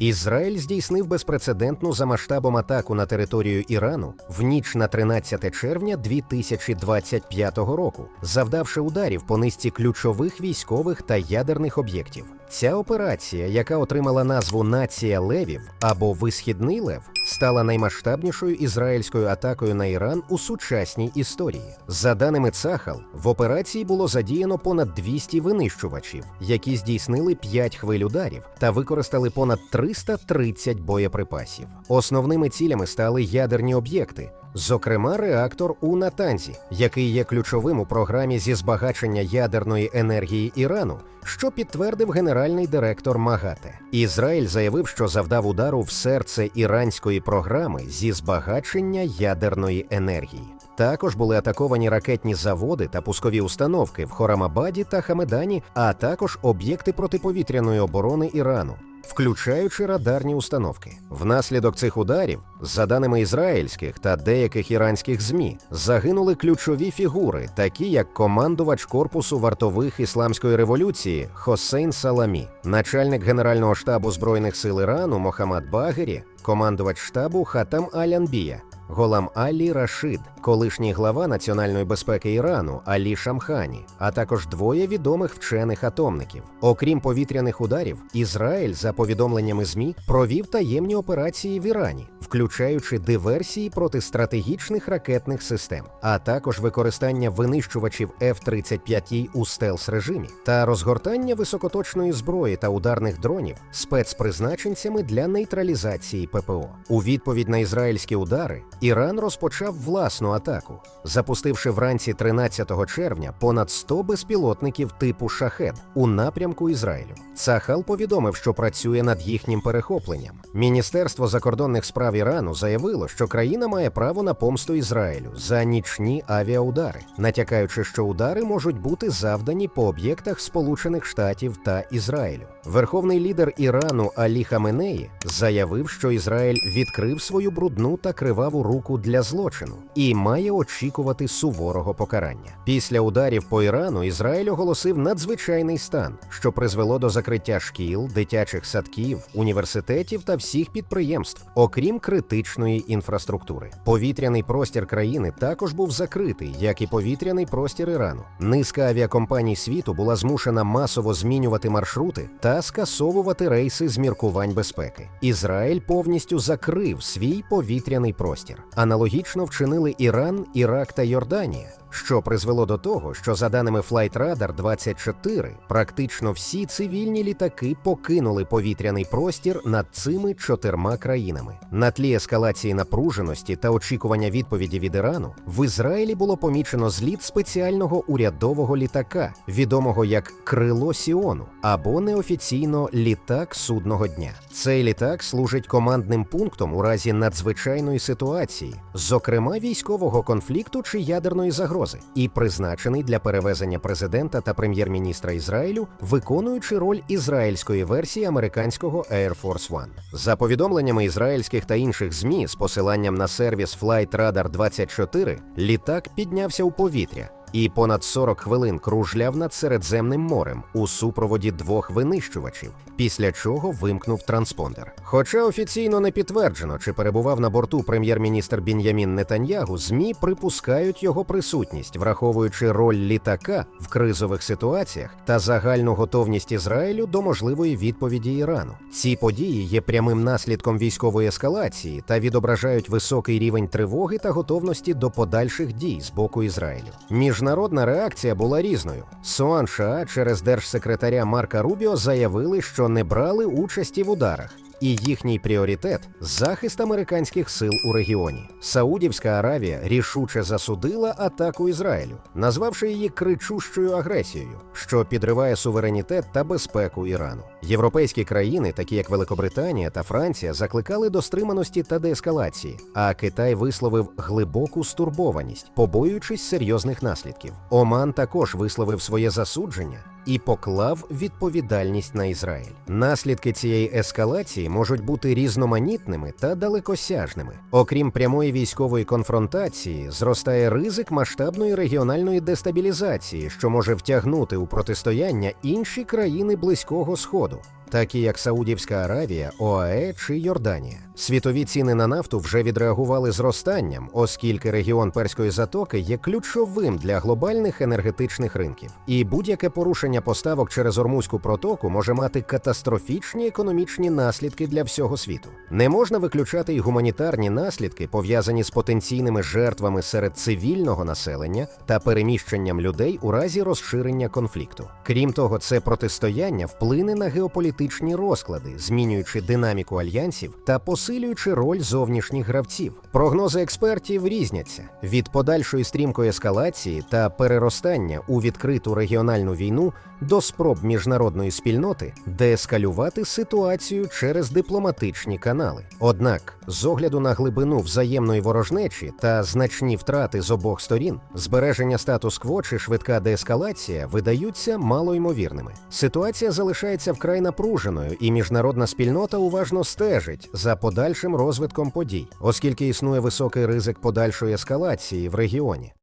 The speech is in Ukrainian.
Ізраїль здійснив безпрецедентну за масштабом атаку на територію Ірану в ніч на 13 червня 2025 року, завдавши ударів по низці ключових військових та ядерних об'єктів. Ця операція, яка отримала назву Нація Левів або Висхідний Лев, стала наймасштабнішою ізраїльською атакою на Іран у сучасній історії. За даними Цахал, в операції було задіяно понад 200 винищувачів, які здійснили 5 хвиль ударів та використали понад 330 боєприпасів. Основними цілями стали ядерні об'єкти. Зокрема, реактор у Натанзі, який є ключовим у програмі зі збагачення ядерної енергії Ірану, що підтвердив генеральний директор МАГАТЕ. Ізраїль заявив, що завдав удару в серце іранської програми зі збагачення ядерної енергії. Також були атаковані ракетні заводи та пускові установки в Хорамабаді та Хамедані, а також об'єкти протиповітряної оборони Ірану. Включаючи радарні установки, внаслідок цих ударів, за даними ізраїльських та деяких іранських змі, загинули ключові фігури, такі як командувач корпусу вартових ісламської революції Хосейн Саламі, начальник генерального штабу збройних сил Ірану Мохаммад Багері, командувач штабу Хатам Алянбія, Голам Алі Рашид, колишній глава національної безпеки Ірану Алі Шамхані, а також двоє відомих вчених атомників. Окрім повітряних ударів, Ізраїль, за повідомленнями ЗМІ, провів таємні операції в Ірані, включаючи диверсії проти стратегічних ракетних систем, а також використання винищувачів F-35 у стелс режимі та розгортання високоточної зброї та ударних дронів спецпризначенцями для нейтралізації ППО. У відповідь на ізраїльські удари Іран розпочав власну атаку, запустивши вранці 13 червня понад 100 безпілотників типу шахет у напрямку Ізраїлю. Цахал повідомив, що працює над їхнім перехопленням. Міністерство закордонних справ Ірану заявило, що країна має право на помсту Ізраїлю за нічні авіаудари, натякаючи, що удари можуть бути завдані по об'єктах Сполучених Штатів та Ізраїлю. Верховний лідер Ірану Алі Хаменеї заявив, що Ізраїль відкрив свою брудну та криваву руку для злочину і має очікувати суворого покарання. Після ударів по Ірану Ізраїль оголосив надзвичайний стан, що призвело до закриття шкіл, дитячих садків, університетів та всіх підприємств, окрім критичної інфраструктури. Повітряний простір країни також був закритий, як і повітряний простір Ірану. Низка авіакомпаній світу була змушена масово змінювати маршрути та скасовувати рейси з міркувань безпеки. Ізраїль повністю закрив свій повітряний простір. Аналогічно вчинили Іран, Ірак та Йорданія. Що призвело до того, що за даними Flight Radar 24, практично всі цивільні літаки покинули повітряний простір над цими чотирма країнами. На тлі ескалації напруженості та очікування відповіді від Ірану в Ізраїлі було помічено зліт спеціального урядового літака, відомого як Крило Сіону, або неофіційно літак судного дня. Цей літак служить командним пунктом у разі надзвичайної ситуації, зокрема військового конфлікту чи ядерної загрози і призначений для перевезення президента та прем'єр-міністра Ізраїлю, виконуючи роль ізраїльської версії американського Air Force One. За повідомленнями ізраїльських та інших змі з посиланням на сервіс Flight Radar 24, літак піднявся у повітря. І понад 40 хвилин кружляв над Середземним морем у супроводі двох винищувачів, після чого вимкнув транспондер. Хоча офіційно не підтверджено, чи перебував на борту прем'єр-міністр Бін'ямін Нетаньягу, змі припускають його присутність, враховуючи роль літака в кризових ситуаціях та загальну готовність Ізраїлю до можливої відповіді Ірану. Ці події є прямим наслідком військової ескалації та відображають високий рівень тривоги та готовності до подальших дій з боку Ізраїлю. Міжнародна реакція була різною. СОАН США через держсекретаря Марка Рубіо заявили, що не брали участі в ударах. І їхній пріоритет захист американських сил у регіоні. Саудівська Аравія рішуче засудила атаку Ізраїлю, назвавши її кричущою агресією, що підриває суверенітет та безпеку Ірану. Європейські країни, такі як Великобританія та Франція, закликали до стриманості та деескалації, а Китай висловив глибоку стурбованість, побоюючись серйозних наслідків. Оман також висловив своє засудження і поклав відповідальність на Ізраїль. Наслідки цієї ескалації можуть бути різноманітними та далекосяжними. Окрім прямої військової конфронтації, зростає ризик масштабної регіональної дестабілізації, що може втягнути у протистояння інші країни Близького Сходу. Такі як Саудівська Аравія, ОАЕ чи Йорданія. Світові ціни на нафту вже відреагували зростанням, оскільки регіон Перської затоки є ключовим для глобальних енергетичних ринків. І будь-яке порушення поставок через Ормузьку протоку може мати катастрофічні економічні наслідки для всього світу. Не можна виключати й гуманітарні наслідки, пов'язані з потенційними жертвами серед цивільного населення та переміщенням людей у разі розширення конфлікту. Крім того, це протистояння вплине на геополітичні розклади, змінюючи динаміку альянсів та посилюючи роль зовнішніх гравців. Прогнози експертів різняться від подальшої стрімкої ескалації та переростання у відкриту регіональну війну до спроб міжнародної спільноти деескалювати ситуацію через дипломатичні канали. Однак, з огляду на глибину взаємної ворожнечі та значні втрати з обох сторін, збереження статус-кво чи швидка деескалація видаються малоймовірними. Ситуація залишається вкрай напруженою, і міжнародна спільнота уважно стежить за подальшим розвитком подій, оскільки існує високий ризик подальшої ескалації в регіоні.